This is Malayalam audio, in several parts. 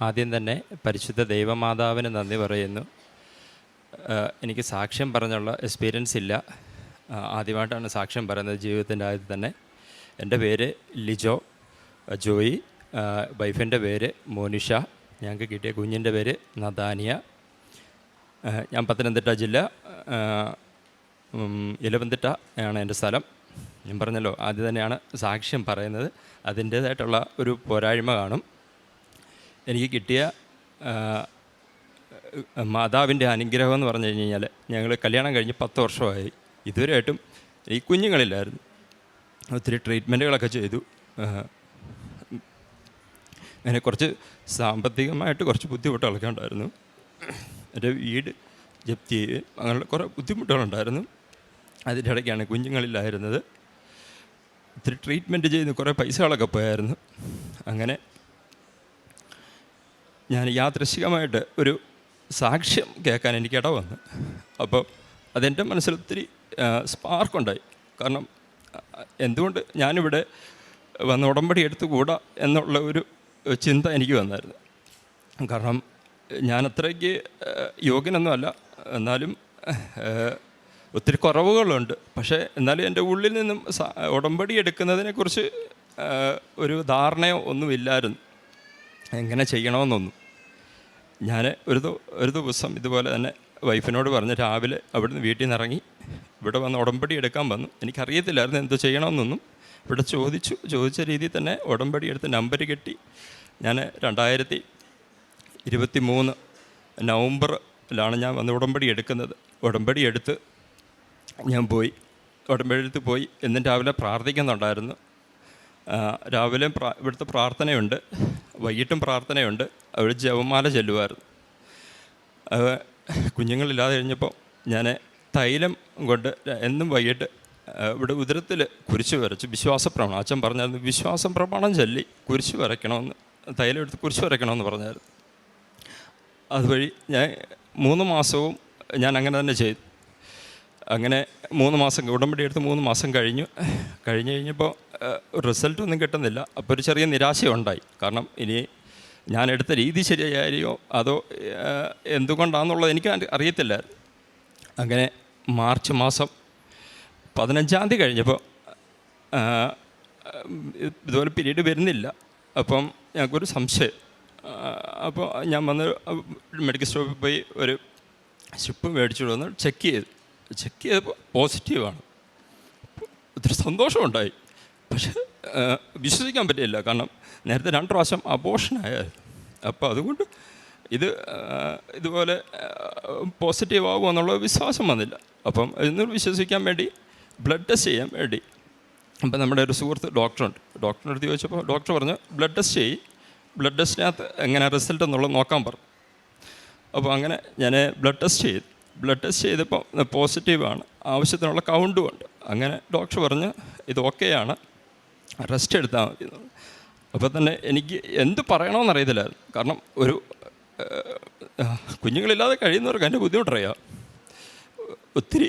ആദ്യം തന്നെ പരിശുദ്ധ ദൈവമാതാവിന് നന്ദി പറയുന്നു. എനിക്ക് സാക്ഷ്യം പറഞ്ഞുള്ള എക്സ്പീരിയൻസ് ഇല്ല. ആദ്യമായിട്ടാണ് സാക്ഷ്യം പറയുന്നത് ജീവിതത്തിന്റെ ആദ്യത്തിൽ തന്നെ. എന്റെ പേര് ലിജോ ജോയി വൈഫിന്റെ പേര് മോനിഷ ഞങ്ങൾക്ക് കിട്ടിയ കുഞ്ഞിന്റെ പേര് നദാനിയ. ഞാൻ പത്തനംതിട്ട ജില്ല ഇലവന്തിട്ട ആണ് എന്റെ സ്ഥലം. ഞാൻ പറഞ്ഞല്ലോ ആദ്യം തന്നെയാണ് സാക്ഷ്യം പറയുന്നത്. അതിന്റേതായിട്ടുള്ള ഒരു പോരായ്മ കാണും. എനിക്ക് കിട്ടിയ മാതാവിന്റെ അനുഗ്രഹം എന്ന് പറഞ്ഞു കഴിഞ്ഞ് കഴിഞ്ഞാൽ ഞങ്ങൾ കല്യാണം കഴിഞ്ഞ് പത്ത് വർഷമായി. ഇതുവരെയായിട്ടും ഈ കുഞ്ഞുങ്ങളില്ലായിരുന്നു. ഒത്തിരി ട്രീറ്റ്മെന്റുകളൊക്കെ ചെയ്തു. അങ്ങനെ കുറച്ച് സാമ്പത്തികമായിട്ട് കുറച്ച് ബുദ്ധിമുട്ടുകളൊക്കെ ഉണ്ടായിരുന്നു എന്റെ വീട് ജപ്തി അങ്ങനെയുള്ള കുറേ ബുദ്ധിമുട്ടുകളുണ്ടായിരുന്നു. അതിന്റെ ഇടയ്ക്കാണ് കുഞ്ഞുങ്ങളില്ലായിരുന്നത്. ഇത്തിരി ട്രീറ്റ്മെന്റ് ചെയ്ത് കുറേ പൈസകളൊക്കെ പോയായിരുന്നു. അങ്ങനെ ഞാൻ യാദൃശികമായിട്ട് ഒരു സാക്ഷ്യം കേൾക്കാൻ എനിക്ക് ഇട വന്നു. അപ്പോൾ അതെന്റെ മനസ്സിൽ ഒത്തിരി സ്പാർക്കുണ്ടായി. കാരണം എന്തുകൊണ്ട് ഞാനിവിടെ വന്ന് ഉടമ്പടി എടുത്തുകൂടാ എന്നുള്ള ഒരു ചിന്ത എനിക്ക് വന്നായിരുന്നു. കാരണം ഞാൻ അത്രയ്ക്ക് യോഗ്യനൊന്നുമല്ല. എന്നാലും ഒത്തിരി കുറവുകളുണ്ട്. പക്ഷേ എന്നാലും എന്റെ ഉള്ളിൽ നിന്നും ഉടമ്പടി എടുക്കുന്നതിനെക്കുറിച്ച് ഒരു ധാരണയോ ഒന്നുമില്ലായിരുന്നു. എങ്ങനെ ചെയ്യണമെന്നൊന്നും. ഞാൻ ഒരു ഒരു ദിവസം ഇതുപോലെ തന്നെ വൈഫിനോട് പറഞ്ഞ് രാവിലെ അവിടുന്ന് വീട്ടിൽ നിന്ന് ഇറങ്ങി. ഇവിടെ വന്ന് ഉടമ്പടി എടുക്കാൻ വന്നു. എനിക്കറിയത്തില്ലായിരുന്നു എന്തോ ചെയ്യണമെന്നൊന്നും. ഇവിടെ ചോദിച്ചു. ചോദിച്ച രീതിയിൽ തന്നെ ഉടമ്പടി എടുത്ത് നമ്പർ കെട്ടി. ഞാൻ രണ്ടായിരത്തി ഇരുപത്തി മൂന്ന് നവംബറിലാണ് ഞാൻ വന്ന് ഉടമ്പടി എടുക്കുന്നത്. ഉടമ്പടി എടുത്ത് ഞാൻ പോയി. ഉടമ്പടി എടുത്ത് പോയി. എന്നും രാവിലെ പ്രാർത്ഥിക്കുന്നുണ്ടായിരുന്നു. രാവിലെ പ്രാ ഇവിടുത്തെ പ്രാർത്ഥനയുണ്ട്. വൈകിട്ടും പ്രാർത്ഥനയുണ്ട്. അവിടെ ജപമാല ചെല്ലുമായിരുന്നു. കുഞ്ഞുങ്ങളില്ലാതെ കഴിഞ്ഞപ്പോൾ ഞാൻ തൈലം കൊണ്ട് എന്നും വൈകിട്ട് ഇവിടെ ഉദരത്തിൽ കുരിശ് വരച്ചു. വിശ്വാസ പ്രമാണം. അച്ഛൻ പറഞ്ഞായിരുന്നു വിശ്വാസം പ്രമാണം ചൊല്ലി കുരിശ് വരയ്ക്കണമെന്ന് തൈലം എടുത്ത് കുരിശ് വരയ്ക്കണമെന്ന് പറഞ്ഞായിരുന്നു. അതുവഴി ഞാൻ മൂന്ന് മാസവും ഞാൻ അങ്ങനെ തന്നെ ചെയ്തു. അങ്ങനെ മൂന്ന് മാസം ഉടമ്പടി എടുത്ത് മൂന്ന് മാസം കഴിഞ്ഞു. കഴിഞ്ഞ് കഴിഞ്ഞപ്പോൾ റിസൾട്ട് ഒന്നും കിട്ടുന്നില്ല. അപ്പോൾ ഒരു ചെറിയ നിരാശയുണ്ടായി. കാരണം ഇനി ഞാൻ എടുത്ത രീതി ശരിയായോ അതോ എന്തുകൊണ്ടാണെന്നുള്ളത് എനിക്ക് അറിയത്തില്ല. അങ്ങനെ മാർച്ച് മാസം പതിനഞ്ചാം തീയതി കഴിഞ്ഞപ്പോൾ ഇതുപോലെ പീരീഡ് വരുന്നില്ല. അപ്പം ഞങ്ങൾക്കൊരു സംശയം. അപ്പോൾ ഞാൻ വന്ന് മെഡിക്കൽ സ്റ്റോപ്പിൽ പോയി ഒരു ഷിപ്പ് മേടിച്ചു വന്ന് ചെക്ക് ചെയ്തു. ചെക്ക് ചെയ്തപ്പോൾ പോസിറ്റീവാണ്. ഒത്തിരി സന്തോഷമുണ്ടായി. പക്ഷേ വിശ്വസിക്കാൻ പറ്റില്ല കാരണം നേരത്തെ രണ്ട് പ്രാവശ്യം അബോഷനായായിരുന്നു അപ്പോൾ അതുകൊണ്ട് ഇത് ഇതുപോലെ പോസിറ്റീവ് ആകുമോ എന്നുള്ള വിശ്വാസം വന്നില്ല. അപ്പം ഇന്ന് വിശ്വസിക്കാൻ വേണ്ടി ബ്ലഡ് ടെസ്റ്റ് ചെയ്യാൻ വേണ്ടി. അപ്പം നമ്മുടെ ഒരു സുഹൃത്ത് ഡോക്ടറുണ്ട് ഡോക്ടറിന്റെ അടുത്ത് ചോദിച്ചപ്പോൾ ഡോക്ടർ പറഞ്ഞു ബ്ലഡ് ടെസ്റ്റ് ചെയ്യ്. ബ്ലഡ് ടെസ്റ്റിനകത്ത് എങ്ങനെ റിസൾട്ട് എന്നുള്ളത് നോക്കാൻ പറഞ്ഞു അപ്പോൾ അങ്ങനെ ഞാൻ ബ്ലഡ് ടെസ്റ്റ് ചെയ്തു. ബ്ലഡ് ടെസ്റ്റ് ചെയ്തപ്പോൾ പോസിറ്റീവാണ് ആവശ്യത്തിനുള്ള കൗണ്ടും ഉണ്ട്. അങ്ങനെ ഡോക്ടർ പറഞ്ഞ് ഇത് ഓക്കെയാണ് റെസ്റ്റ് എടുത്താൽ മതി. അപ്പോൾ തന്നെ എനിക്ക് എന്ത് പറയണമെന്ന് കാരണം ഒരു കുഞ്ഞുങ്ങളില്ലാതെ കഴിയുന്നവർക്ക് എന്റെ ബുദ്ധിമുട്ടറിയാം? ഒത്തിരി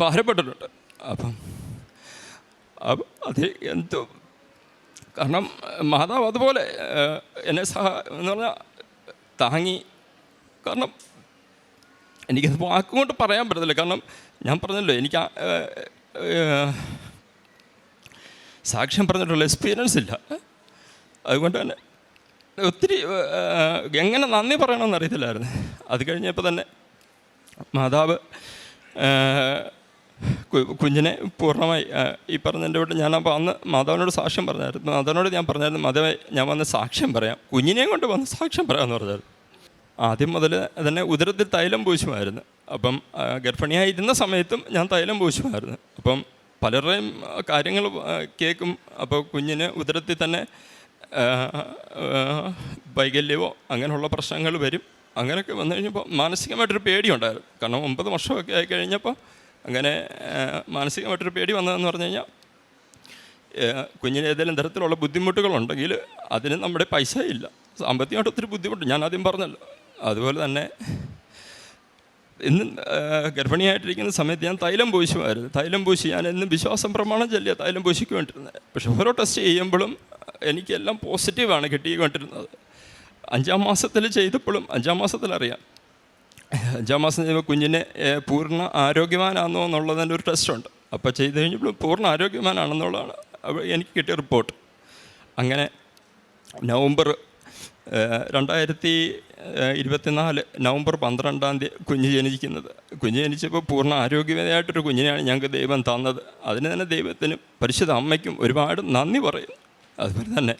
പാരപ്പെട്ടിട്ടുണ്ട് അപ്പം അത് എന്തോ കാരണം മാതാവ് അതുപോലെ എന്നെ സഹ എന്ന് പറഞ്ഞാൽ താങ്ങി കാരണം എനിക്കത് വാക്കുകൊണ്ട് പറയാൻ പറ്റത്തില്ല. കാരണം ഞാൻ പറഞ്ഞല്ലോ എനിക്ക് സാക്ഷ്യം പറഞ്ഞിട്ടുള്ള എക്സ്പീരിയൻസ് ഇല്ല. അതുകൊണ്ട് തന്നെ ഒത്തിരി എങ്ങനെ നന്ദി പറയണമെന്ന് അറിയത്തില്ലായിരുന്നു. അത് കഴിഞ്ഞപ്പോൾ തന്നെ മാതാവ് കുഞ്ഞിനെ പൂർണമായി ഈ പറഞ്ഞതിന്റെ കൂടെ ഞാനപ്പോൾ അന്ന് മാതാവിനോട് സാക്ഷ്യം പറഞ്ഞായിരുന്നു. മാതാവിനോട് ഞാൻ പറഞ്ഞായിരുന്നു മാതാവേ ഞാൻ വന്ന് സാക്ഷ്യം പറയാം. കുഞ്ഞിനെയും കൊണ്ട് വന്ന് സാക്ഷ്യം പറയാമെന്ന് പറഞ്ഞായിരുന്നു. ആദ്യം മുതൽ തന്നെ ഉദരത്തിൽ തൈലം പൂശുമായിരുന്നു. അപ്പം ഗർഭിണിയായിരുന്ന സമയത്തും ഞാൻ തൈലം പൂശുമായിരുന്നു. അപ്പം പലരുടെയും കാര്യങ്ങൾ കേൾക്കും. അപ്പോൾ കുഞ്ഞിന് ഉദരത്തിൽ തന്നെ വൈകല്യമോ അങ്ങനെയുള്ള പ്രശ്നങ്ങൾ വരും. അങ്ങനെയൊക്കെ വന്നു കഴിഞ്ഞപ്പോൾ മാനസികമായിട്ടൊരു പേടിയുണ്ടായിരുന്നു. കാരണം ഒമ്പത് വർഷമൊക്കെ ആയി കഴിഞ്ഞപ്പോൾ അങ്ങനെ മാനസികമായിട്ടൊരു പേടി വന്നതെന്ന് പറഞ്ഞു കഴിഞ്ഞാൽ കുഞ്ഞിന് ഏതെങ്കിലും തരത്തിലുള്ള ബുദ്ധിമുട്ടുകളുണ്ടെങ്കിൽ അതിന് നമ്മുടെ പൈസ ഇല്ല സാമ്പത്തികമായിട്ട് ഒത്തിരി ബുദ്ധിമുട്ട്. ഞാൻ ആദ്യം പറഞ്ഞല്ലോ അതുപോലെ തന്നെ ഇന്ന് ഗർഭിണിയായിട്ടിരിക്കുന്ന സമയത്ത് ഞാൻ തൈലം പൂശുമായിരുന്നു. തൈലം പൂശി ഞാൻ എന്നും വിശ്വാസം പ്രമാണം ചൊല്ലിയ തൈലം പൂശിക്കൊണ്ടിരുന്നത്. പക്ഷെ ഓരോ ടെസ്റ്റ് ചെയ്യുമ്പോഴും എനിക്കെല്ലാം പോസിറ്റീവാണ് കിട്ടിക്കൊണ്ടിരുന്നത്. അഞ്ചാം മാസത്തിൽ ചെയ്തപ്പോഴും അഞ്ചാം മാസത്തിലറിയാം. അഞ്ചാം മാസം ചെയ്യുമ്പോൾ കുഞ്ഞിനെ പൂർണ ആരോഗ്യവാനാണോ എന്നുള്ളതിന്റെ ഒരു ടെസ്റ്റുണ്ട്. അപ്പോൾ ചെയ്ത് കഴിഞ്ഞപ്പോൾ പൂർണ ആരോഗ്യവാനാണെന്നുള്ളതാണ് എനിക്ക് കിട്ടിയ റിപ്പോർട്ട്. അങ്ങനെ നവംബർ രണ്ടായിരത്തി ഇരുപത്തിനാല് നവംബർ പന്ത്രണ്ടാം തീയതി കുഞ്ഞ് ജനിക്കുന്നത്. കുഞ്ഞ് ജനിച്ചപ്പോൾ പൂർണ ആരോഗ്യവതയായിട്ടൊരു കുഞ്ഞിനെയാണ് ഞങ്ങൾക്ക് ദൈവം തന്നത്. അതിന് തന്നെ ദൈവത്തിനും പരിശുദ്ധ അമ്മയ്ക്കും ഒരുപാട് നന്ദി പറയുന്നു. അതുപോലെ തന്നെ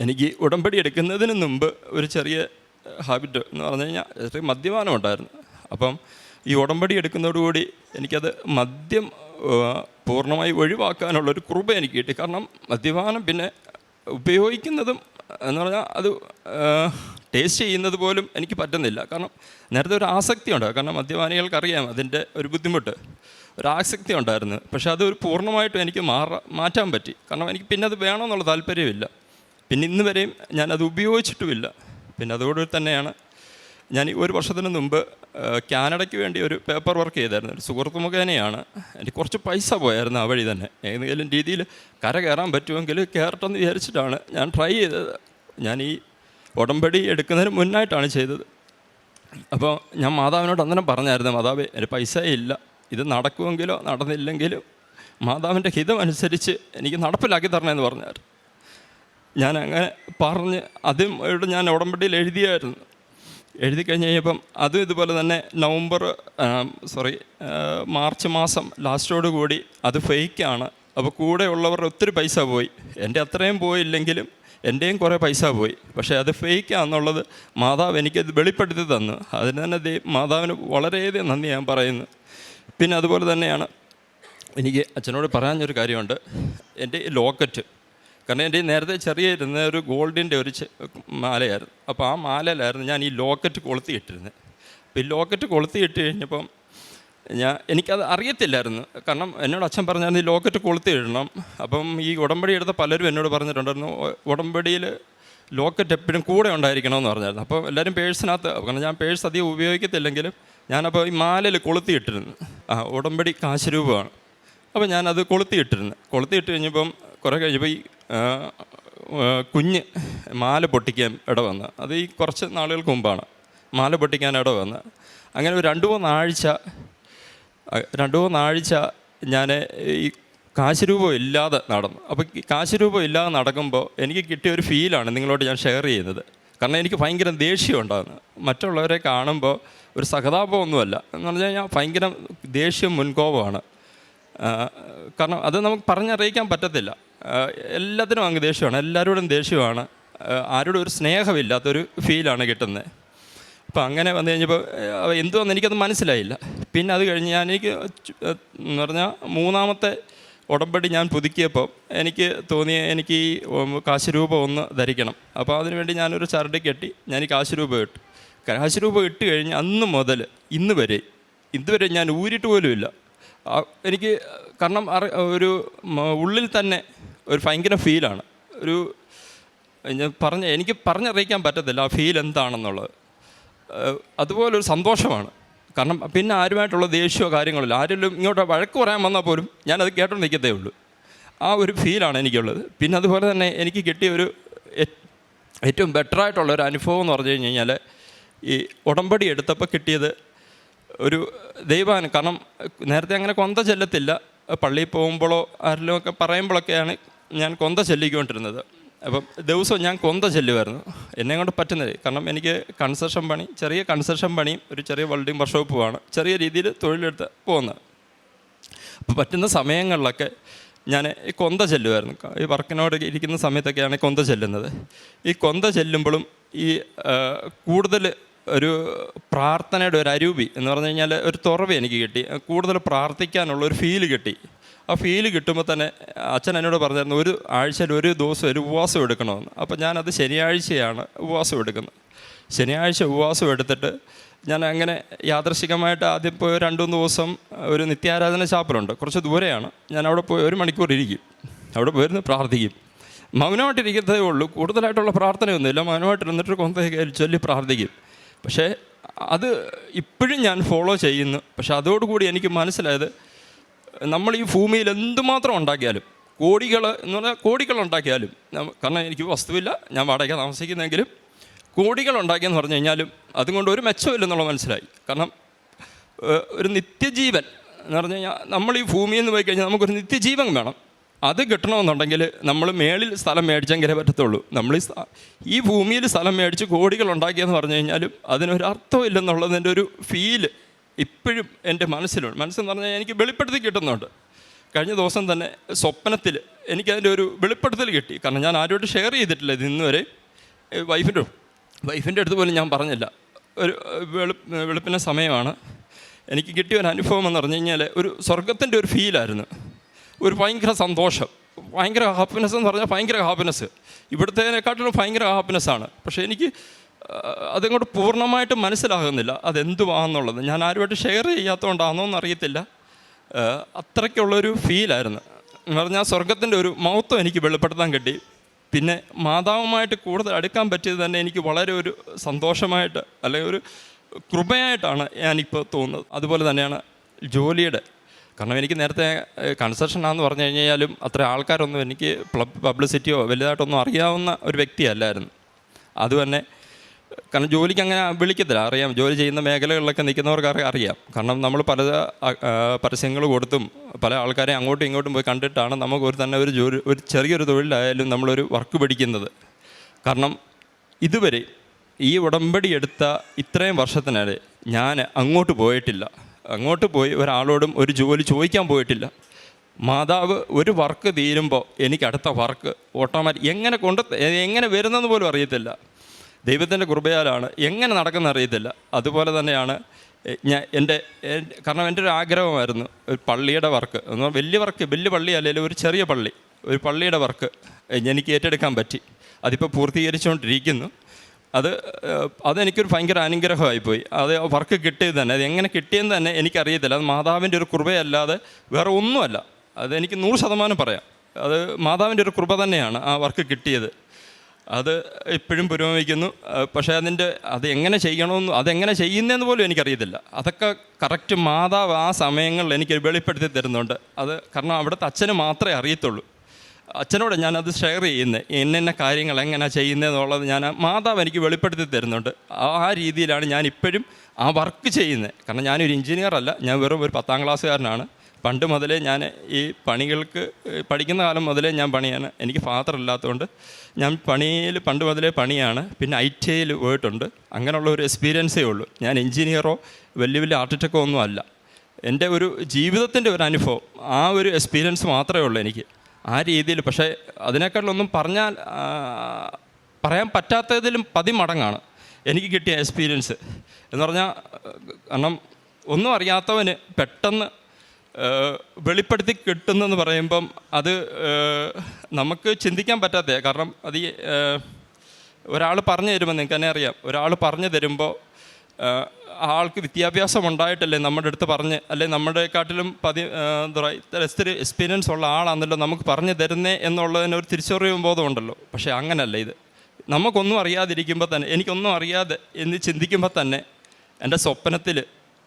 എനിക്ക് ഉടമ്പടി എടുക്കുന്നതിന് മുമ്പ് ഒരു ചെറിയ ഹാബിറ്റ് എന്ന് പറഞ്ഞു കഴിഞ്ഞാൽ ചെറിയ മദ്യപാനം ഉണ്ടായിരുന്നു. അപ്പം ഈ ഉടമ്പടി എടുക്കുന്നതോടുകൂടി എനിക്കത് മദ്യം പൂർണമായി ഒഴിവാക്കാനുള്ളൊരു കൃപ എനിക്ക് കിട്ടി. കാരണം മദ്യപാനം പിന്നെ ഉപയോഗിക്കുന്നതും എന്ന് പറഞ്ഞാൽ അത് ടേസ്റ്റ് ചെയ്യുന്നത് പോലും എനിക്ക് പറ്റുന്നില്ല. കാരണം നേരത്തെ ഒരു ആസക്തി ഉണ്ട്. കാരണം മദ്യപാനികൾക്കറിയാം അതിന്റെ ഒരു ബുദ്ധിമുട്ട്. ഒരു ആസക്തി ഉണ്ടായിരുന്നു. പക്ഷേ അത് ഒരു പൂർണമായിട്ടും എനിക്ക് മാറ മാറ്റാൻ പറ്റി. കാരണം എനിക്ക് പിന്നെ അത് വേണമെന്നുള്ള താല്പര്യമില്ല. പിന്നെ ഇന്ന് വരെയും ഞാനത് ഉപയോഗിച്ചിട്ടുമില്ല. പിന്നെ അതോടെ തന്നെയാണ് ഞാൻ ഒരു വർഷത്തിന് മുമ്പ് കാനഡയ്ക്ക് വേണ്ടി ഒരു പേപ്പർ വർക്ക് ചെയ്തായിരുന്നു. ഒരു സുഹൃത്ത് മുഖേനയാണ്. എനിക്ക് കുറച്ച് പൈസ പോയായിരുന്നു ആ വഴി തന്നെ. ഏതെങ്കിലും രീതിയിൽ കര കയറാൻ പറ്റുമെങ്കിൽ കയറട്ടെന്ന് വിചാരിച്ചിട്ടാണ് ഞാൻ ട്രൈ ചെയ്തത്. ഞാൻ ഈ ഉടമ്പടി എടുക്കുന്നതിന് മുന്നായിട്ടാണ് ചെയ്തത്. അപ്പോൾ ഞാൻ മാതാവിനോട് അന്നേരം പറഞ്ഞായിരുന്നു മാതാവേ എന്റെ പൈസ ഇല്ല. ഇത് നടക്കുമെങ്കിലോ നടന്നില്ലെങ്കിലോ മാതാവിന്റെ ഹിതം അനുസരിച്ച് എനിക്ക് നടപ്പിലാക്കി തരണമെന്ന് പറഞ്ഞായിരുന്നു ഞാൻ അങ്ങനെ പറഞ്ഞ് അതും ഇവിടെ ഞാൻ ഉടമ്പടിയിൽ എഴുതിയായിരുന്നു. എഴുതി കഴിഞ്ഞ് കഴിഞ്ഞപ്പം അതും ഇതുപോലെ തന്നെ നവംബർ സോറി മാർച്ച് മാസം ലാസ്റ്റോട് കൂടി അത് ഫേക്കാണ്. അപ്പോൾ കൂടെയുള്ളവരുടെ ഒത്തിരി പൈസ പോയി. എന്റെ അത്രയും പോയില്ലെങ്കിലും എന്റെയും കുറേ പൈസ പോയി. പക്ഷേ അത് ഫേക്കാന്നുള്ളത് മാതാവ് എനിക്ക് വെളിപ്പെടുത്തി തന്നു. അതിന് തന്നെ ദൈ- മാതാവിന് വളരെയധികം നന്ദി ഞാൻ പറയുന്നു. പിന്നെ അതുപോലെ തന്നെയാണ് എനിക്ക് അച്ഛനോട് പറയാനൊരു കാര്യമുണ്ട്. എന്റെ ലോക്കറ്റ് കാരണം എന്റെ നേരത്തെ ചെറിയ ഇരുന്ന ഒരു ഗോൾഡിന്റെ ഒരു മാലയായിരുന്നു. അപ്പോൾ ആ മാലയിലായിരുന്നു ഞാൻ ഈ ലോക്കറ്റ് കൊളുത്തിയിട്ടിരുന്നത് അപ്പോൾ ഈ ലോക്കറ്റ് കൊളുത്തി ഇട്ട് കഴിഞ്ഞപ്പം ഞാൻ എനിക്കത് അറിയത്തില്ലായിരുന്നു. കാരണം എന്നോട് അച്ഛൻ പറഞ്ഞായിരുന്നു ഈ ലോക്കറ്റ് കൊളുത്തി ഇടണം. അപ്പം ഈ ഉടമ്പടി എടുത്ത പലരും എന്നോട് പറഞ്ഞിട്ടുണ്ടായിരുന്നു "ഉ- ഉടമ്പടിയിൽ ലോക്കറ്റ് എപ്പോഴും കൂടെ ഉണ്ടായിരിക്കണം എന്ന് പറഞ്ഞായിരുന്നു. അപ്പോൾ എല്ലാവരും പേഴ്സിനകത്ത് കാരണം ഞാൻ പേഴ്സ് അധികം ഉപയോഗിക്കത്തില്ലെങ്കിലും ഞാനപ്പോൾ ഈ മാലയിൽ കൊളുത്തിയിട്ടിരുന്നു ആ ഉടമ്പടി കാശ് രൂപമാണ് അപ്പോൾ ഞാനത് കൊളുത്തിയിട്ടിരുന്നു കൊളുത്തിയിട്ട് കഴിഞ്ഞപ്പം കുറേ കഴിഞ്ഞപ്പോൾ ഈ കുഞ്ഞ് മാല പൊട്ടിക്കാൻ ഇട വന്ന്. അത് ഈ കുറച്ച് നാളുകൾക്ക് മുമ്പാണ് മാല പൊട്ടിക്കാൻ ഇട വന്ന്. അങ്ങനെ ഒരു രണ്ട് മൂന്നാഴ്ച രണ്ട് മൂന്നാഴ്ച ഞാൻ ഈ കാശ് ഇല്ലാതെ നടന്നു. അപ്പോൾ കാശ് ഇല്ലാതെ നടക്കുമ്പോൾ എനിക്ക് കിട്ടിയ ഒരു ഫീലാണ് നിങ്ങളോട് ഞാൻ ഷെയർ ചെയ്യുന്നത്. കാരണം എനിക്ക് ഭയങ്കര ദേഷ്യം ഉണ്ടാകുന്നു മറ്റുള്ളവരെ കാണുമ്പോൾ ഒരു സഹതാപമൊന്നുമല്ല. എന്ന് പറഞ്ഞു കഴിഞ്ഞാൽ ഭയങ്കര ദേഷ്യം മുൻകോപമാണ്. കാരണം അത് നമുക്ക് പറഞ്ഞറിയിക്കാൻ പറ്റത്തില്ല. എല്ലാത്തിനും അങ്ങ് ദേഷ്യമാണ്. എല്ലാവരോടും ദേഷ്യമാണ്. ആരോടും ഒരു സ്നേഹമില്ലാത്തൊരു ഫീലാണ് കിട്ടുന്നത്. അപ്പോൾ അങ്ങനെ വന്നു കഴിഞ്ഞപ്പോൾ എന്തുവന്ന് എനിക്കത് മനസ്സിലായില്ല. പിന്നെ അത് കഴിഞ്ഞ് ഞാൻ എനിക്ക് എന്ന് പറഞ്ഞാൽ മൂന്നാമത്തെ ഉടമ്പടി ഞാൻ പുതുക്കിയപ്പോൾ എനിക്ക് തോന്നിയ എനിക്ക് ഈ കാശുരൂപ ഒന്ന് ധരിക്കണം. അപ്പോൾ അതിനുവേണ്ടി ഞാനൊരു ചരട് കെട്ടി ഞാൻ ഈ കാശുരൂപ ഇട്ടു. കാശുരൂപ ഇട്ട് കഴിഞ്ഞ് അന്ന് മുതൽ ഇന്ന് വരെ ഇതുവരെ ഞാൻ ഊരിട്ട് പോലുമില്ല എനിക്ക് കാരണം ഒരു ഉള്ളിൽ തന്നെ ഒരു ഭയങ്കര ഫീലാണ് ഒരു ഞാൻ പറഞ്ഞ എനിക്ക് പറഞ്ഞറിയിക്കാൻ പറ്റത്തില്ല ആ ഫീൽ എന്താണെന്നുള്ളത്. അതുപോലൊരു സന്തോഷമാണ്. കാരണം പിന്നെ ആരുമായിട്ടുള്ള ദേഷ്യമോ കാര്യങ്ങളില്ല ആരെങ്കിലും ഇങ്ങോട്ട് വഴക്ക് പറയാൻ വന്നാൽ പോലും ഞാനത് കേട്ടോണ്ട് നിൽക്കത്തേ ഉള്ളൂ. ആ ഒരു ഫീലാണ് എനിക്കുള്ളത്. പിന്നെ അതുപോലെ തന്നെ എനിക്ക് കിട്ടിയ ഒരു ഏറ്റവും ബെറ്ററായിട്ടുള്ള ഒരു അനുഭവം എന്ന് പറഞ്ഞു കഴിഞ്ഞ് കഴിഞ്ഞാൽ ഈ ഉടമ്പടി എടുത്തപ്പോൾ കിട്ടിയത് ഒരു ദൈവാനു. കാരണം നേരത്തെ അങ്ങനെ കൊന്ത ചെല്ലത്തില്ല. പള്ളിയിൽ പോകുമ്പോഴോ ആരെങ്കിലും ഒക്കെ പറയുമ്പോഴൊക്കെയാണ് ഞാൻ കൊന്ത ചെല്ലിക്കൊണ്ടിരുന്നത്. അപ്പം ദിവസവും ഞാൻ കൊന്ത ചെല്ലുമായിരുന്നു. എന്നെ കൊണ്ട് പറ്റുന്നത്. കാരണം എനിക്ക് കൺസ്ട്രക്ഷൻ പണി ചെറിയ കൺസ്ട്രക്ഷൻ പണിയും ഒരു ചെറിയ വെൽഡിംഗ് വർക്ക്ഷോപ്പുമാണ് ചെറിയ രീതിയിൽ തൊഴിലെടുത്ത് പോകുന്നത് അപ്പോൾ പറ്റുന്ന സമയങ്ങളിലൊക്കെ ഞാൻ ഈ കൊന്ത ചെല്ലുമായിരുന്നു. ഈ വർക്കിനോട് ഇരിക്കുന്ന സമയത്തൊക്കെയാണ് കൊന്ത ചെല്ലുന്നത്. ഈ കൊന്ത ചെല്ലുമ്പോഴും ഈ കൂടുതൽ ഒരു പ്രാർത്ഥനയുടെ ഒരു അരൂപി എന്ന് പറഞ്ഞു കഴിഞ്ഞാൽ ഒരു തുറവ് എനിക്ക് കിട്ടി. കൂടുതൽ പ്രാർത്ഥിക്കാനുള്ള ഒരു ഫീൽ കിട്ടി. ആ ഫീൽ കിട്ടുമ്പോൾ തന്നെ അച്ഛൻ എന്നോട് പറഞ്ഞായിരുന്നു ഒരു ആഴ്ചയിൽ ഒരു ദിവസം ഒരു ഉപവാസം എടുക്കണമെന്ന്. അപ്പോൾ ഞാനത് ശനിയാഴ്ചയാണ് ഉപവാസം എടുക്കുന്നത്. ശനിയാഴ്ച ഉപവാസം എടുത്തിട്ട് ഞാൻ അങ്ങനെ യാദർശികമായിട്ട് ആദ്യം പോയി രണ്ട് മൂന്ന് ദിവസം ഒരു നിത്യാരാധന ചാപ്പലുണ്ട്. കുറച്ച് ദൂരെയാണ്. ഞാൻ അവിടെ പോയി ഒരു മണിക്കൂർ ഇരിക്കും. അവിടെ പോയിരുന്ന് പ്രാർത്ഥിക്കും. മൗനമായിട്ടിരിക്കുന്നതേ ഉള്ളൂ. കൂടുതലായിട്ടുള്ള പ്രാർത്ഥനയൊന്നുമില്ല മൗനമായിട്ടിരുന്നിട്ട് കൊന്തയൊക്കെ ചൊല്ലി പ്രാർത്ഥിക്കും. പക്ഷേ അത് ഇപ്പോഴും ഞാൻ ഫോളോ ചെയ്യുന്നു. പക്ഷേ അതോടുകൂടി എനിക്ക് മനസ്സിലായത് നമ്മൾ ഈ ഭൂമിയിൽ എന്തുമാത്രം ഉണ്ടാക്കിയാലും കോടികൾ എന്ന് പറഞ്ഞാൽ കോടികൾ ഉണ്ടാക്കിയാലും കാരണം എനിക്ക് വസ്തുവില്ല ഞാൻ വാടക താമസിക്കുന്നെങ്കിലും കോടികൾ ഉണ്ടാക്കിയെന്ന് പറഞ്ഞു കഴിഞ്ഞാലും അതുകൊണ്ട് ഒരു മെച്ചമില്ലെന്നുള്ള മനസ്സിലായി. കാരണം ഒരു നിത്യജീവൻ എന്ന് പറഞ്ഞു കഴിഞ്ഞാൽ നമ്മൾ ഈ ഭൂമിയിൽ നിന്ന് പോയി കഴിഞ്ഞാൽ നമുക്കൊരു നിത്യജീവൻ വേണം. അത് കിട്ടണമെന്നുണ്ടെങ്കിൽ നമ്മൾ മേളിൽ സ്ഥലം മേടിച്ചെങ്കിലേ പറ്റത്തുള്ളൂ. നമ്മൾ ഈ ഭൂമിയിൽ സ്ഥലം മേടിച്ച് കോടികൾ ഉണ്ടാക്കിയെന്ന് പറഞ്ഞു കഴിഞ്ഞാലും അതിനൊരർത്ഥമില്ലെന്നുള്ളതിന്റെ ഒരു ഫീൽ ഇപ്പോഴും എന്റെ മനസ്സിലുണ്ട്. മനസ്സെന്ന് പറഞ്ഞാൽ എനിക്ക് വെളിപ്പെടുത്തി കിട്ടുന്നുണ്ട്. കഴിഞ്ഞ ദിവസം തന്നെ സ്വപ്നത്തിൽ എനിക്കതിന്റെ ഒരു വെളിപ്പെടുത്തൽ കിട്ടി. കാരണം ഞാൻ ആരോട്ട് ഷെയർ ചെയ്തിട്ടില്ല ഇത് ഇന്ന് വരെ വൈഫിന്റെ വൈഫിന്റെ അടുത്ത് പോലും ഞാൻ പറഞ്ഞില്ല. ഒരു വെളു വെളുപ്പിന്റെ സമയമാണ്. എനിക്ക് കിട്ടിയ ഒരു അനുഭവം എന്ന് പറഞ്ഞു കഴിഞ്ഞാൽ ഒരു സ്വർഗത്തിന്റെ ഒരു ഫീലായിരുന്നു ഒരു ഭയങ്കര സന്തോഷം. ഭയങ്കര ഹാപ്പിനെസ് എന്ന് പറഞ്ഞാൽ ഭയങ്കര ഹാപ്പിനെസ് ഇവിടുത്തേനെക്കാട്ടിലും ഭയങ്കര ഹാപ്പിനെസ്സാണ് പക്ഷേ എനിക്ക് അതങ്ങോട്ട് പൂർണമായിട്ട് മനസ്സിലാകുന്നില്ല. അതെന്തുവാന്നുള്ളത്. ഞാൻ ആരുമായിട്ട് ഷെയർ ചെയ്യാത്തതുകൊണ്ടാണോ എന്നറിയത്തില്ല. അത്രയ്ക്കുള്ളൊരു ഫീലായിരുന്നു എന്ന് പറഞ്ഞാൽ സ്വർഗത്തിന്റെ ഒരു മഹത്വം എനിക്ക് വെളിപ്പെടുത്താൻ കിട്ടി. പിന്നെ മാതാവുമായിട്ട് കൂടുതൽ അടുക്കാൻ പറ്റിയത് തന്നെ എനിക്ക് വളരെ ഒരു സന്തോഷമായിട്ട് അല്ലെങ്കിൽ ഒരു കൃപയായിട്ടാണ് ഞാനിപ്പോൾ തോന്നുന്നത്. അതുപോലെ തന്നെയാണ് ജോലിയുടെ. കാരണം എനിക്ക് നേരത്തെ കൺസ്ട്രക്ഷൻ ആണെന്ന് പറഞ്ഞു കഴിഞ്ഞാലും അത്ര ആൾക്കാരൊന്നും എനിക്ക് പബ്ലിസിറ്റിയോ വലുതായിട്ടൊന്നും അറിയാവുന്ന ഒരു വ്യക്തിയല്ലായിരുന്നു. അതുതന്നെ കാരണം ജോലിക്ക് അങ്ങനെ വിളിക്കത്തില്ല. അറിയാം ജോലി ചെയ്യുന്ന മേഖലകളിലൊക്കെ നിൽക്കുന്നവർക്ക് അറി- അറിയാം. കാരണം നമ്മൾ പല പരസ്യങ്ങൾ കൊടുത്തും പല ആൾക്കാരെ അങ്ങോട്ടും ഇങ്ങോട്ടും പോയി കണ്ടിട്ടാണ് നമുക്ക് ഒരു തന്നെ ഒരു ജോലി ഒരു ചെറിയൊരു തൊഴിലായാലും നമ്മളൊരു വർക്ക് പിടിക്കുന്നത്. കാരണം ഇതുവരെ ഈ ഉടമ്പടി എടുത്ത ഇത്രയും വർഷത്തിനിടെ ഞാൻ അങ്ങോട്ട് പോയിട്ടില്ല. അങ്ങോട്ട് പോയി ഒരാളോടും ഒരു ജോലി ചോദിക്കാൻ പോയിട്ടില്ല. മാതാവ് ഒരു വർക്ക് തീരുമ്പോൾ എനിക്ക് അടുത്ത വർക്ക് ഓട്ടോമാറ്റിക് എങ്ങനെ കൊണ്ട് എങ്ങനെ വരുന്നെന്ന് പോലും അറിയത്തില്ല. ദൈവത്തിന്റെ കൃപയാലാണ് എങ്ങനെ നടക്കുന്ന അറിയത്തില്ല. അതുപോലെ തന്നെയാണ് ഞാൻ എന്റെ കാരണം എന്റെ ഒരു ആഗ്രഹമായിരുന്നു ഒരു പള്ളിയുടെ വർക്ക്. എന്ന് വലിയ വർക്ക് വലിയ പള്ളി അല്ലെങ്കിൽ ഒരു ചെറിയ പള്ളി ഒരു പള്ളിയുടെ വർക്ക് എനിക്ക് ഏറ്റെടുക്കാൻ പറ്റി. അതിപ്പോൾ പൂർത്തീകരിച്ചുകൊണ്ടിരിക്കുന്നു. അത് അതെനിക്കൊരു ഭയങ്കര അനുഗ്രഹമായിപ്പോയി. അത് വർക്ക് കിട്ടിയത് തന്നെ അത് എങ്ങനെ കിട്ടിയെന്ന് തന്നെ എനിക്കറിയത്തില്ല. അത് മാതാവിന്റെ ഒരു കൃപയല്ലാതെ വേറെ ഒന്നുമല്ല. അതെനിക്ക് നൂറ് ശതമാനം പറയാം. അത് മാതാവിന്റെ ഒരു കൃപ തന്നെയാണ് ആ വർക്ക് കിട്ടിയത്. അത് ഇപ്പോഴും പുരോഗമിക്കുന്നു. പക്ഷേ അതിന്റെ അത് എങ്ങനെ ചെയ്യണമെന്ന് അതെങ്ങനെ ചെയ്യുന്നതെന്ന് പോലും എനിക്കറിയത്തില്ല. അതൊക്കെ കറക്റ്റ് മാതാവ് ആ സമയങ്ങളിൽ എനിക്ക് വെളിപ്പെടുത്തി തരുന്നുണ്ട്. അത് കാരണം അവിടുത്തെ അച്ഛന് മാത്രമേ അറിയത്തുള്ളൂ. അച്ഛനോട് ഞാനത് ഷെയർ ചെയ്യുന്നത് എന്നെന്ന കാര്യങ്ങൾ എങ്ങനെയാണ് ചെയ്യുന്നതെന്നുള്ളത് ഞാൻ മാതാവ് എനിക്ക് വെളിപ്പെടുത്തി തരുന്നുണ്ട്. ആ രീതിയിലാണ് ഞാൻ ഇപ്പോഴും ആ വർക്ക് ചെയ്യുന്നത് കാരണം ഞാനൊരു എഞ്ചിനീയർ അല്ല ഞാൻ വെറും ഒരു പത്താം ക്ലാസ്സുകാരനാണ്. പണ്ട് മുതലേ ഞാൻ ഈ പണികൾക്ക് പഠിക്കുന്ന കാലം മുതലേ ഞാൻ പണിയാണ്. എനിക്ക് ഫാദർ ഇല്ലാത്തതുകൊണ്ട് ഞാൻ പണിയിൽ പണ്ട് മുതലേ പണിയാണ്. പിന്നെ ഐ ടി ഐയിൽ പോയിട്ടുണ്ട്. അങ്ങനെയുള്ള ഒരു എക്സ്പീരിയൻസേ ഉള്ളൂ. ഞാൻ എഞ്ചിനീയറോ വലിയ വലിയ ആർട്ടിറ്റക്കോ ഒന്നും അല്ല. എന്റെ ഒരു ജീവിതത്തിന്റെ ഒരു അനുഭവം ആ ഒരു എക്സ്പീരിയൻസ് മാത്രമേ ഉള്ളൂ എനിക്ക്. ആ രീതിയിൽ പക്ഷേ അതിനേക്കാളൊന്നും പറഞ്ഞാൽ പറയാൻ പറ്റാത്തതിലും പതിമടങ്ങാണ് എനിക്ക് കിട്ടിയ എക്സ്പീരിയൻസ് എന്ന് പറഞ്ഞാൽ കാരണം ഒന്നും അറിയാത്തവന് പെട്ടെന്ന് വെളിപ്പെടുത്തി കിട്ടുന്നെന്ന് പറയുമ്പം അത് നമുക്ക് ചിന്തിക്കാൻ പറ്റാത്ത കാരണം അത് ഒരാൾ പറഞ്ഞു തരുമ്പോൾ നിങ്ങൾക്ക് തന്നെ അറിയാം. ഒരാൾ പറഞ്ഞു തരുമ്പോൾ ആൾക്ക് വിദ്യാഭ്യാസം ഉണ്ടായിട്ടല്ലേ നമ്മുടെ അടുത്ത് പറഞ്ഞ് അല്ലെ നമ്മുടെക്കാട്ടിലും പതി എന്താ പറയുക ഇത്തിരി എക്സ്പീരിയൻസ് ഉള്ള ആളാണല്ലോ നമുക്ക് പറഞ്ഞു തരുന്നേ എന്നുള്ളതിന് ഒരു തിരിച്ചറിവ് ബോധമുണ്ടല്ലോ പക്ഷേ അങ്ങനല്ല ഇത്. നമുക്കൊന്നും അറിയാതിരിക്കുമ്പോൾ തന്നെ എനിക്കൊന്നും അറിയാതെ എന്ന് ചിന്തിക്കുമ്പോൾ തന്നെ എന്റെ സ്വപ്നത്തിൽ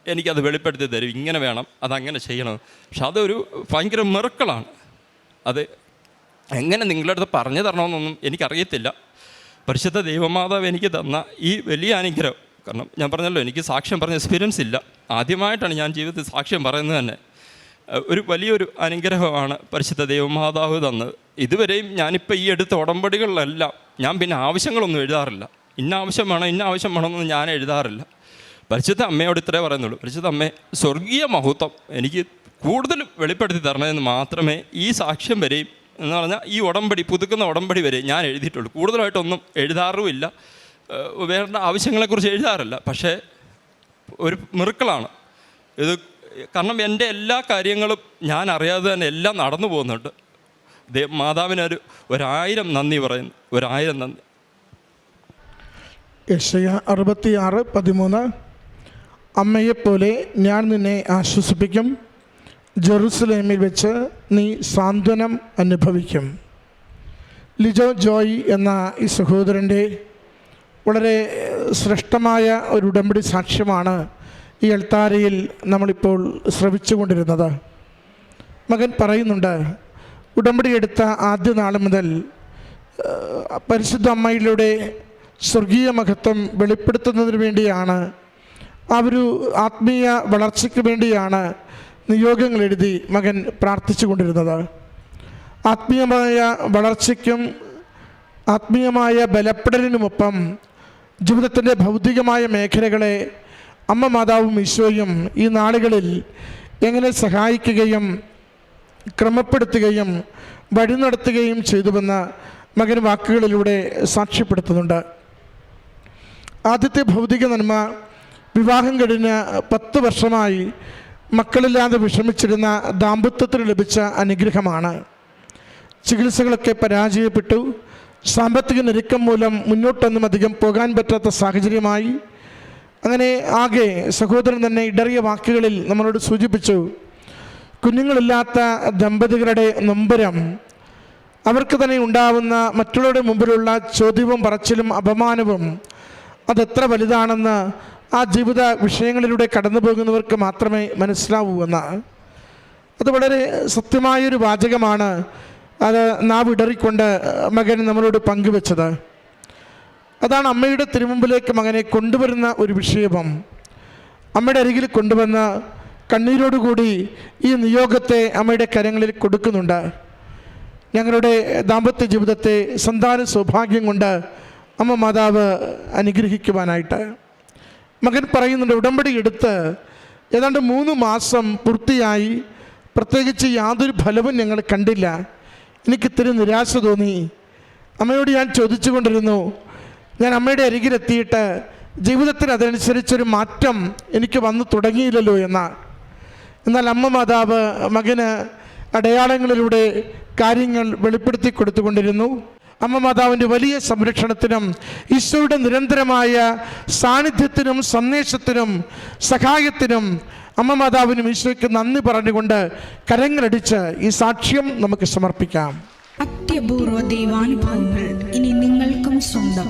എനിക്കത് വെളിപ്പെടുത്തി തരും. ഇങ്ങനെ വേണം അതങ്ങനെ ചെയ്യണം. പക്ഷെ അതൊരു ഭയങ്കര മെറുക്കളാണ് അത് എങ്ങനെ നിങ്ങളുടെ അടുത്ത് പറഞ്ഞു തരണമെന്നൊന്നും എനിക്കറിയത്തില്ല. പരിശുദ്ധ ദൈവമാതാവ് എനിക്ക് തന്ന ഈ വലിയ അനുഗ്രഹം കാരണം ഞാൻ പറഞ്ഞല്ലോ എനിക്ക് സാക്ഷ്യം പറഞ്ഞ എക്സ്പീരിയൻസ് ഇല്ല. ആദ്യമായിട്ടാണ് ഞാൻ ജീവിതത്തിൽ സാക്ഷ്യം പറയുന്നത് തന്നെ. ഒരു വലിയൊരു അനുഗ്രഹമാണ് പരിശുദ്ധ ദൈവമാതാവ് തന്നത്. ഇതുവരെയും ഞാനിപ്പോൾ ഈ എടുത്ത ഉടമ്പടികളിലെല്ലാം ഞാൻ പിന്നെ ആവശ്യങ്ങളൊന്നും എഴുതാറില്ല. ഇന്ന ആവശ്യം വേണം ഇന്ന ആവശ്യം വേണമെന്നൊന്നും ഞാൻ എഴുതാറില്ല. പരിശുദ്ധ അമ്മയോട് ഇത്രേ പറയുന്നുള്ളൂ. പരിശുദ്ധ അമ്മേ സ്വർഗീയ മഹത്വം എനിക്ക് കൂടുതൽ വെളിപ്പെടുത്തി തരണമെന്ന് മാത്രമേ ഈ സാക്ഷ്യം വരെയും എന്ന് പറഞ്ഞാൽ ഈ ഉടമ്പടി പുതുക്കുന്ന ഉടമ്പടി വരെ ഞാൻ എഴുതിയിട്ടുള്ളൂ. കൂടുതലായിട്ടൊന്നും എഴുതാറുമില്ല. വേണ്ട ആവശ്യങ്ങളെക്കുറിച്ച് എഴുതാറില്ല. പക്ഷേ ഒരു മിറുക്കളാണ്. ഇത് കാരണം എന്റെ എല്ലാ കാര്യങ്ങളും ഞാൻ അറിയാതെ തന്നെ എല്ലാം നടന്നു പോകുന്നുണ്ട്. മാതാവിനൊരു ഒരായിരം നന്ദി പറയുന്നു. ഒരായിരം നന്ദി. അറുപത്തി ആറ് പതിമൂന്ന്. അമ്മയെപ്പോലെ ഞാൻ നിന്നെ ആശ്വസിപ്പിക്കും. ജെറുസലേമിൽ വെച്ച് നീ സാന്ത്വനം അനുഭവിക്കും. ലിജോ ജോയ് എന്ന ഈ സഹോദരന്റെ വളരെ ശ്രേഷ്ഠമായ ഒരു ഉടമ്പടി സാക്ഷ്യമാണ് ഈ എൾത്താരയിൽ നമ്മളിപ്പോൾ ശ്രവിച്ചുകൊണ്ടിരുന്നത്. മകൻ പറയുന്നുണ്ട് ഉടമ്പടി എടുത്ത ആദ്യ നാൾ മുതൽ പരിശുദ്ധ അമ്മയിലൂടെ സ്വർഗീയ മഹത്വം വെളിപ്പെടുത്തുന്നതിന് വേണ്ടിയാണ് ആ ഒരു ആത്മീയ വളർച്ചയ്ക്ക് വേണ്ടിയാണ് നിയോഗങ്ങൾ എഴുതി മകൻ പ്രാർത്ഥിച്ചു കൊണ്ടിരുന്നത് ആത്മീയമായ വളർച്ചയ്ക്കും ആത്മീയമായ ബലപ്പെടലിനുമൊപ്പം ജീവിതത്തിന്റെ ഭൗതികമായ മേഖലകളെ അമ്മ മാതാവും ഈശോയും ഈ നാളുകളിൽ എങ്ങനെ സഹായിക്കുകയും ക്രമപ്പെടുത്തുകയും വഴി നടത്തുകയും ചെയ്തുവെന്ന് മകൻ വാക്കുകളിലൂടെ സാക്ഷ്യപ്പെടുത്തുന്നുണ്ട്. ആദ്യത്തെ ഭൗതിക നന്മ വിവാഹം കഴിഞ്ഞ് പത്ത് വർഷമായി മക്കളില്ലാതെ വിഷമിച്ചിരുന്ന ദാമ്പത്യത്തിന് ലഭിച്ച അനുഗ്രഹമാണ്. ചികിത്സകളൊക്കെ പരാജയപ്പെട്ടു. സാമ്പത്തിക ഞെരുക്കം മൂലം മുന്നോട്ടൊന്നും അധികം പോകാൻ പറ്റാത്ത സാഹചര്യമായി. അങ്ങനെ ആകെ സഹോദരൻ തന്നെ ഇടറിയ വാക്കുകളിൽ നമ്മളോട് സൂചിപ്പിച്ചു കുഞ്ഞുങ്ങളില്ലാത്ത ദമ്പതികളുടെ നൊമ്പരം. അവർക്ക് തന്നെ ഉണ്ടാവുന്ന മറ്റുള്ളവരുടെ മുമ്പിലുള്ള ചോദ്യവും പറച്ചിലും അപമാനവും അതെത്ര വലുതാണെന്ന് ആ ജീവിത വിഷയങ്ങളിലൂടെ കടന്നു പോകുന്നവർക്ക് മാത്രമേ മനസ്സിലാവൂ എന്ന് അത് വളരെ സത്യമായൊരു വാചകമാണ്. അത് നാവിടറിക്കൊണ്ട് മകൻ നമ്മളോട് പങ്കുവെച്ചത്. അതാണ് അമ്മയുടെ തിരുമുമ്പിലേക്ക് മകനെ കൊണ്ടുവരുന്ന ഒരു വിഷയവും അമ്മയുടെ അരികിൽ കൊണ്ടുവന്ന് കണ്ണീരോടുകൂടി ഈ നിയോഗത്തെ അമ്മയുടെ കരങ്ങളിൽ കൊടുക്കുന്നുണ്ട്. ഞങ്ങളുടെ ദാമ്പത്യ ജീവിതത്തെ സന്താന സൗഭാഗ്യം കൊണ്ട് അമ്മ മാതാവ് അനുഗ്രഹിക്കുവാനായിട്ട്. മകൻ പറയുന്നുണ്ട് ഉടമ്പടി എടുത്ത് ഏതാണ്ട് മൂന്ന് മാസം പൂർത്തിയായി. പ്രത്യേകിച്ച് യാതൊരു ഫലവും ഞങ്ങൾ കണ്ടില്ല. എനിക്കിത്തിരി നിരാശ തോന്നി. അമ്മയോട് ഞാൻ ചോദിച്ചു കൊണ്ടിരുന്നു ഞാൻ അമ്മയുടെ അരികിലെത്തിയിട്ട് ജീവിതത്തിന് അതനുസരിച്ചൊരു മാറ്റം എനിക്ക് വന്നു തുടങ്ങിയില്ലല്ലോ എന്ന്. എന്നാൽ അമ്മ മാതാവ് മകന് അടയാളങ്ങളിലൂടെ കാര്യങ്ങൾ വെളിപ്പെടുത്തി കൊടുത്തുകൊണ്ടിരുന്നു. അമ്മ മാതാവിന്റെ വലിയ സംരക്ഷണത്തിനും ഈശോയുടെ നിരന്തരമായ സാന്നിധ്യത്തിനും സന്ദേശത്തിനും സഹായത്തിനും അമ്മ മാതാവിനും ഈശോയ്ക്ക് നന്ദി പറഞ്ഞുകൊണ്ട് കരങ്ങളടിച്ച് ഈ സാക്ഷ്യം നമുക്ക് സമർപ്പിക്കാം. അത്യപൂർവ ദൈവാനുഭവങ്ങൾ ഇനി നിങ്ങൾക്കും സ്വന്തം.